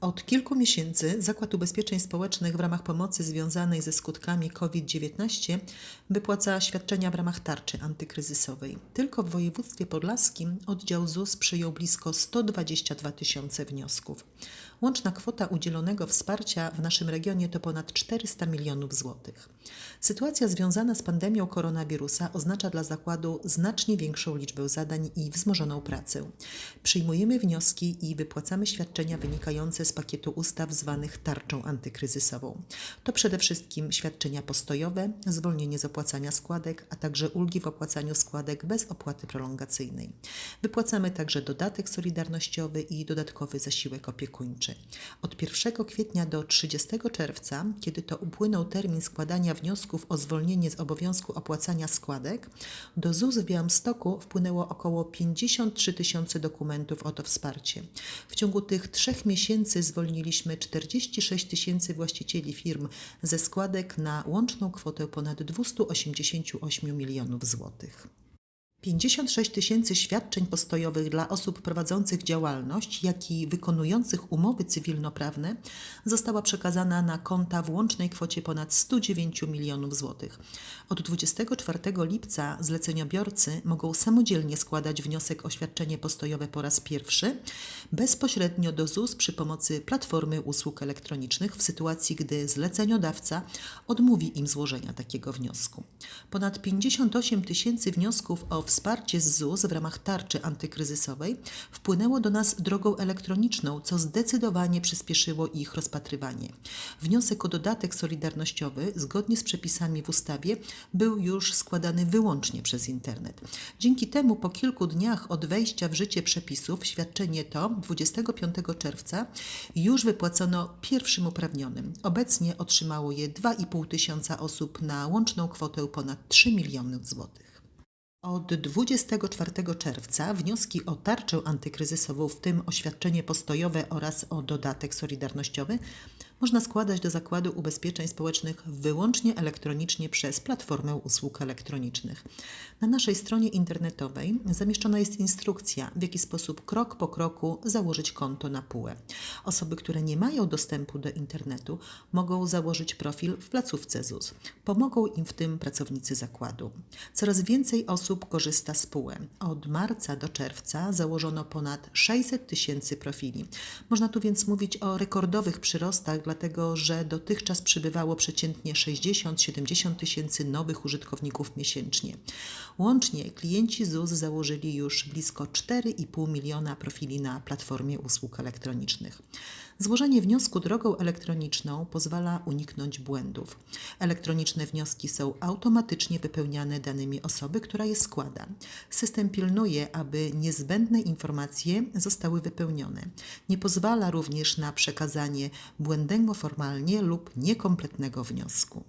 Od kilku miesięcy Zakład Ubezpieczeń Społecznych w ramach pomocy związanej ze skutkami COVID-19 wypłaca świadczenia w ramach tarczy antykryzysowej. Tylko w województwie podlaskim oddział ZUS przyjął blisko 122 tysiące wniosków. Łączna kwota udzielonego wsparcia w naszym regionie to ponad 400 milionów złotych. Sytuacja związana z pandemią koronawirusa oznacza dla zakładu znacznie większą liczbę zadań i wzmożoną pracę. Przyjmujemy wnioski i wypłacamy świadczenia wynikające z pakietu ustaw zwanych tarczą antykryzysową. To przede wszystkim świadczenia postojowe, zwolnienie z opłacania składek, a także ulgi w opłacaniu składek bez opłaty prolongacyjnej. Wypłacamy także dodatek solidarnościowy i dodatkowy zasiłek opiekuńczy. Od 1 kwietnia do 30 czerwca, kiedy to upłynął termin składania wniosków o zwolnienie z obowiązku opłacania składek, do ZUS w Białymstoku wpłynęło około 53 tysiące dokumentów o to wsparcie. W ciągu tych trzech miesięcy zwolniliśmy 46 tysięcy właścicieli firm ze składek na łączną kwotę ponad 288 milionów złotych. 56 tysięcy świadczeń postojowych dla osób prowadzących działalność, jak i wykonujących umowy cywilnoprawne została przekazana na konta w łącznej kwocie ponad 109 milionów złotych. Od 24 lipca zleceniobiorcy mogą samodzielnie składać wniosek o świadczenie postojowe po raz pierwszy bezpośrednio do ZUS przy pomocy platformy usług elektronicznych w sytuacji, gdy zleceniodawca odmówi im złożenia takiego wniosku. Ponad 58 tysięcy wniosków o wsparcie z ZUS w ramach tarczy antykryzysowej wpłynęło do nas drogą elektroniczną, co zdecydowanie przyspieszyło ich rozpatrywanie. Wniosek o dodatek solidarnościowy, zgodnie z przepisami w ustawie, był już składany wyłącznie przez internet. Dzięki temu po kilku dniach od wejścia w życie przepisów świadczenie to 25 czerwca już wypłacono pierwszym uprawnionym. Obecnie otrzymało je 2,5 tysiąca osób na łączną kwotę ponad 3 miliony złotych. Od 24 czerwca wnioski o tarczę antykryzysową, w tym oświadczenie postojowe oraz o dodatek solidarnościowy, można składać do Zakładu Ubezpieczeń Społecznych wyłącznie elektronicznie przez Platformę Usług Elektronicznych. Na naszej stronie internetowej zamieszczona jest instrukcja, w jaki sposób krok po kroku założyć konto na PUE. Osoby, które nie mają dostępu do internetu, mogą założyć profil w placówce ZUS. Pomogą im w tym pracownicy zakładu. Coraz więcej osób korzysta z PUE. Od marca do czerwca założono ponad 600 tysięcy profili. Można tu więc mówić o rekordowych przyrostach dlatego że dotychczas przybywało przeciętnie 60-70 tysięcy nowych użytkowników miesięcznie. Łącznie klienci ZUS założyli już blisko 4,5 miliona profili na platformie usług elektronicznych. Złożenie wniosku drogą elektroniczną pozwala uniknąć błędów. Elektroniczne wnioski są automatycznie wypełniane danymi osoby, która je składa. System pilnuje, aby niezbędne informacje zostały wypełnione. Nie pozwala również na przekazanie błędnego formalnie lub niekompletnego wniosku.